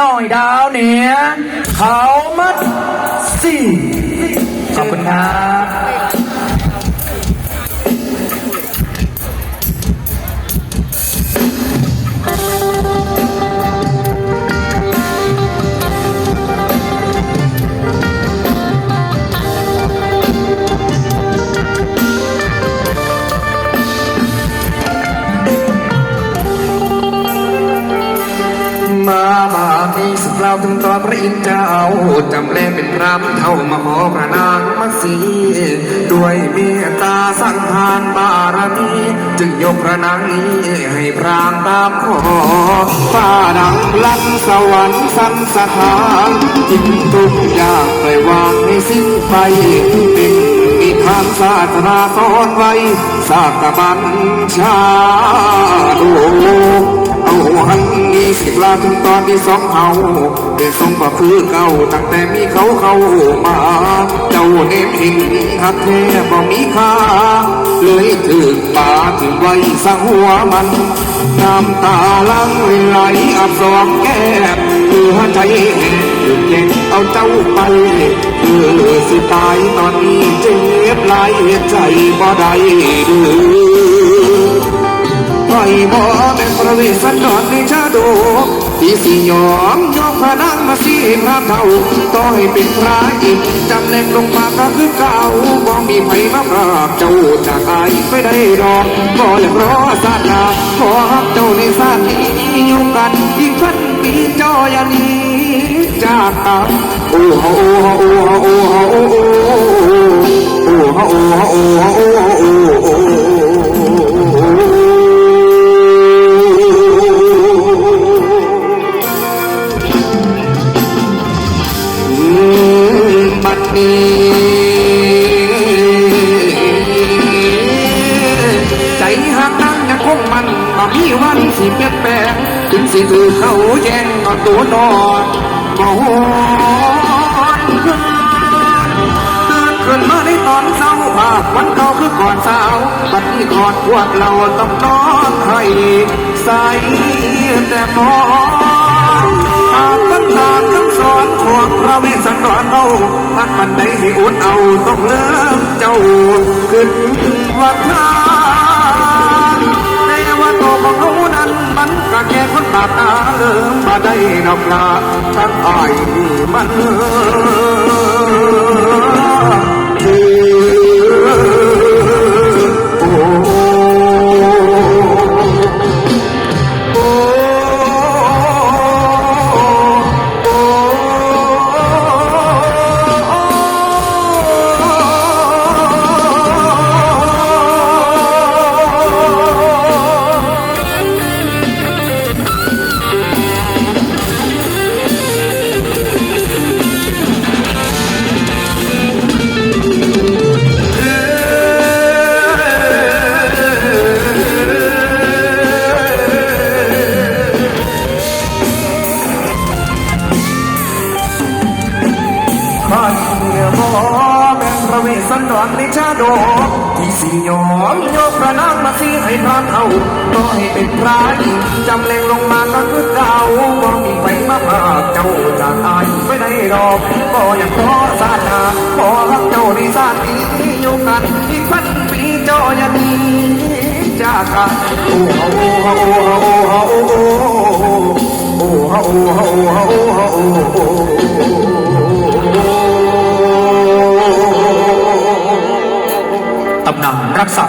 หน่อยดาวเหนือเขามัดสี่ขอบคุณครับาวถึงตอนพระอินทร์เจ้าจำเล่เป็นพรามเท่ามหอพระนางมัสี ด้วยเมตตาสั่งทานบารมีจึงยกพระนางนี้ให้พรางตามขอฝ้าดังลันสวรรค์สันสถานจิตทุกอย่างไปวางในสิ้นไปเป็นมีทางศาสนาสอนไว้ สากบัญชาโลก เอาหังคิดลาถึงตอนที่สองเขาเด็กสองก็คือเก่าตั้งแต่มีเขาเข้ามา เจ้าเนมหิงหักแท้บ่มีค่า เลยถึงป่าถึงไว้สังหัวมัน น้ำตาลังไหลอับสองแก้เพื่อใจแห้งเย็นเอาเจ้าไปเพื่อสิตายตอนนี้เจ็บหลายใจบ่ได้ดูไปบ่ วิสันดอนในชาดกที่สี่ยอมยอมพระนางมาสีพระเท่าต่อให้เป็นพระอีกจำแนงลงมาก็คือเก่าบ่มีไผมาปราบเจ้าจากายไม่ได้รอกบ่อยรอสาดาขอฮักเจ้าในสาดนี้อยู่กันอีกพันปีจอยานนี้จากอาโโอ้โหโอ้โหโอ้โหโอ้โหโอ้โหโอ้โห ใจหักนั่งยังคงมันบ่มีวันสิเปลี่ยนแปลงถึงสิคือเขาแย่งก็ตัวนอนบ่หอนขึ้นตื่นขึ้นมาในตอนเช้าภาพวันเก่าคือก่อนสาวบัดนี้ก่อนพวกเราต้องนอนให้ใสแต่มอน วงพระวิสันดรเอาพักมันได้สิอุดเอาต้องเลิกเจ้าขึ้นวัดทางในวัดโตของเขานั้นมันกระแกคนตาตาเลิมมาได้นำลาทั้งอ้ายมัน เป็นพระเวสสันดรในชาดกที่สิยอมยกพระนางมาสีให้พระเขาต่อให้เป็นพระอีกจำแรงลงมาก็คือเก่าก็มีไปมากากเจ้าจากอายไม่ได้ดอกก็ยังขอสาธาขอรักเจ้าในสาตีอยู่กันอีกพันปีจอย่าหนีจากกันโอ้โหโอ้โหโอ้โหโอ้โหโอ้โหโอ้โหโอ้โหโอ้โห รักษา